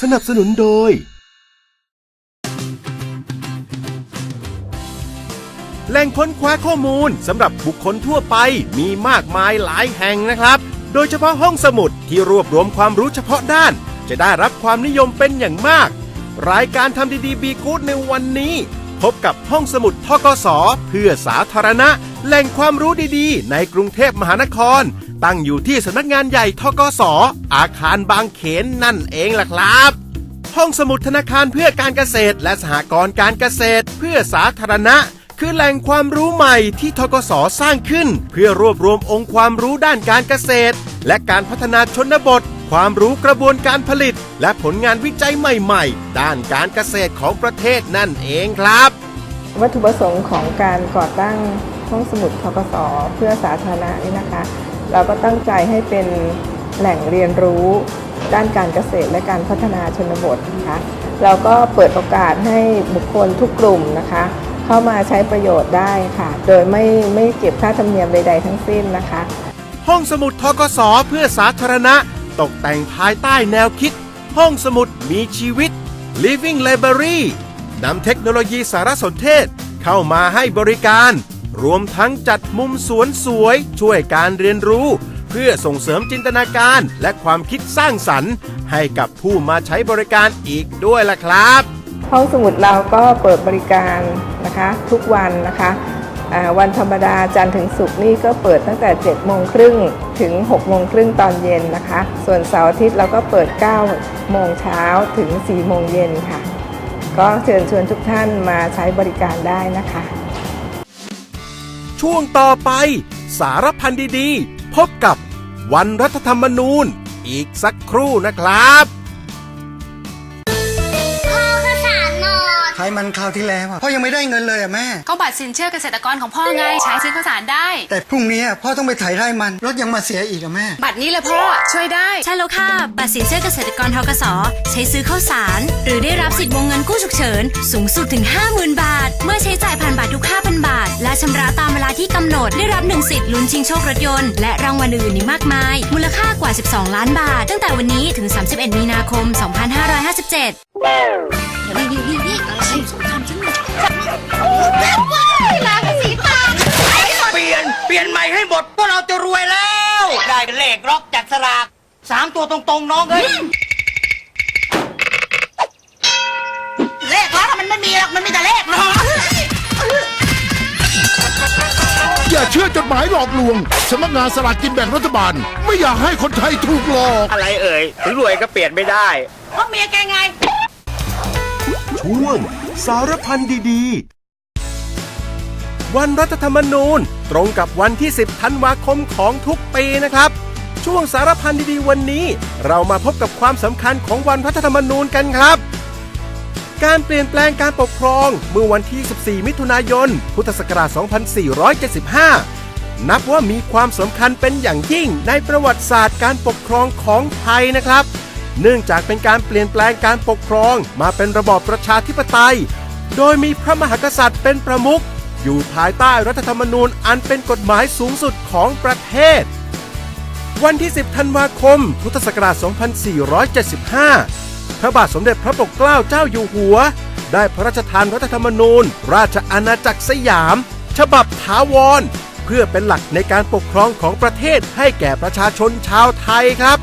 สนับสนุนโดย แหล่งค้นคว้าข้อมูลสำหรับบุคคลทั่วไปมีมากมายหลายแห่งนะครับ โดยเฉพาะห้องสมุดที่รวบรวมความรู้เฉพาะด้าน จะได้รับความนิยมเป็นอย่างมาก รายการทำดีๆ บีกู๊ดในวันนี้ พบกับห้องสมุดทกสเพื่อสาธารณะ แหล่งความรู้ดีๆ ในกรุงเทพมหานคร ตั้งอยู่ที่สำนักงานใหญ่ทกสออาคารบางเขนนั่นเองล่ะครับ ห้องสมุดธนาคารเพื่อการเกษตร และสหกรณ์การเกษตร เพื่อสาธารณะ คือแหล่งความรู้ใหม่ที่ทกสสร้างขึ้น เพื่อรวบรวมองค์ความรู้ด้านการเกษตร และการพัฒนาชนบท ความรู้กระบวนการผลิต และผลงานวิจัยใหม่ๆ ด้านการเกษตรของประเทศนั่นเองครับ วัตถุประสงค์ของการก่อตั้งห้องสมุดทกสเพื่อสาธารณะนี่นะคะ เราก็ตั้งใจให้เป็นแหล่งเรียนรู้ด้านการเกษตรและการพัฒนาชนบทนะคะเราก็เปิดโอกาสให้บุคคลทุกกลุ่มนะคะ เข้ามาใช้ประโยชน์ได้ค่ะ โดยไม่ไม่เก็บค่าธรรมเนียมใด ๆ ทั้งสิ้นนะคะ ห้องสมุดทกสเพื่อสาธารณะ ตกแต่งภายใต้แนวคิด ห้องสมุดมีชีวิต Living Library นำเทคโนโลยีสารสนเทศ เข้ามาให้บริการ รวมทั้งจัดมุมสวนสวย ช่วยการเรียนรู้ เพื่อส่งเสริมจินตนาการและความคิดสร้างสรรค์ ให้กับผู้มาใช้บริการอีกด้วยล่ะครับห้องสมุดเราก็เปิดบริการนะคะ ทุกวันนะคะวันธรรมดาจันทร์ถึงศุกร์นี่ก็เปิดตั้งแต่ 7 โมงครึ่งถึง 6 โมงครึ่งตอนเย็นนะคะ ส่วนเสาร์อาทิตย์เราก็เปิด 9 โมงเช้าถึง 4 โมงเย็นค่ะ ก็เชิญชวนทุกท่านมาใช้บริการได้นะคะ ช่วงต่อไป สารพันดีๆ พบกับวันรัฐธรรมนูญ อีกสักครู่นะครับพ่อข้าวสารหมดใช้มันคราวที่แล้วอะพ่อยังไม่ได้เงินเลยอะแม่ ก็บัตรสินเชื่อเกษตรกรของพ่อไง ใช้ซื้อข้าวสารได้ แต่พรุ่งนี้อะพ่อต้องไปไถ่ไร่มันรถยังมาเสียอีกอะแม่ บัตรนี้เลยพ่อช่วยได้ ใช่แล้วค่ะ บัตรสินเชื่อเกษตรกรทกสใช้ซื้อข้าวสาร หรือได้รับสิทธิ์วงเงินกู้ฉุกเฉิน สูงสุดถึง 50,000 บาท เมื่อใช้จ่ายผ่านบัตรทุก 5,000 บาท และชำระตามเวลา ที่กำหนดได้รับ1สิทธิ์ลุ้นชิงโชครถยนต์และรางวัลอื่นๆอีกมากมาย มูลค่ากว่า 12 ล้านบาท ตั้งแต่วันนี้ถึง 31 มีนาคม 2557เปลี่ยน เปลี่ยนใหม่ให้หมดพวกเราจะรวยแล้ว ได้เป็นเลขล็อกจากสลากสามตัวตรงๆน้องเอ้ยเลขล็อกมันไม่มีหรอกมันมีแต่เลขล็อก อย่าเชื่อจดหมายหลอกลวงสำนักงานสลากกินแบ่งรัฐบาล ไม่อยากให้คนไทยถูกหลอก อะไรเอ่ยถึงรวยก็เปลี่ยนไม่ได้ เพราะเมียแกไง ช่วงสารพันดีๆ วันรัฐธรรมนูญตรงกับวันที่ 10 ธันวาคมของทุกปีนะครับ ช่วงสารพันดีๆ วันนี้ เรามาพบกับความสำคัญของวันรัฐธรรมนูญกันครับ การเปลี่ยนแปลงการปกครองเมื่อวันที่ 14 มิถุนายน พุทธศักราช 2475 นับว่ามีความสำคัญเป็นอย่างยิ่งในประวัติศาสตร์การปกครองของไทยนะครับ เนื่องจากเป็นการเปลี่ยนแปลงการปกครองมาเป็นระบอบประชาธิปไตย โดยมีพระมหากษัตริย์เป็นประมุขอยู่ภายใต้รัฐธรรมนูญอันเป็นกฎหมายสูงสุดของประเทศ วันที่ 10 ธันวาคม พุทธศักราช 2475 พระบาทสมเด็จพระปกเกล้าเจ้าอยู่หัว ได้พระราชทานรัฐธรรมนูญ ราชอาณาจักรสยาม ฉบับถาวร เพื่อเป็นหลักในการปกครองของประเทศให้แก่ประชาชนชาวไทยครับ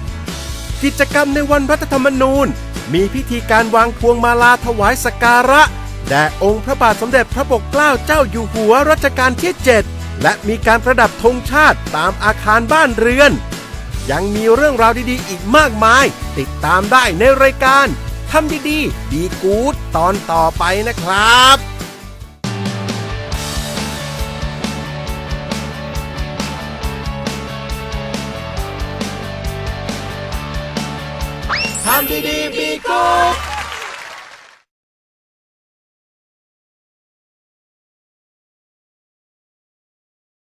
กิจกรรมในวันรัฐธรรมนูญ มีพิธีการวางพวงมาลาถวายสักการะแด่องค์พระบาทสมเด็จพระปกเกล้าเจ้าอยู่หัวรัชกาลที่ 7 และมีการประดับธงชาติตามอาคารบ้านเรือน ยังมีเรื่องราวดีๆ อีกมากมาย ติดตามได้ในรายการทำดีๆ ดีกู๊ดตอนต่อไปนะครับทำดีๆ ดีกู๊ด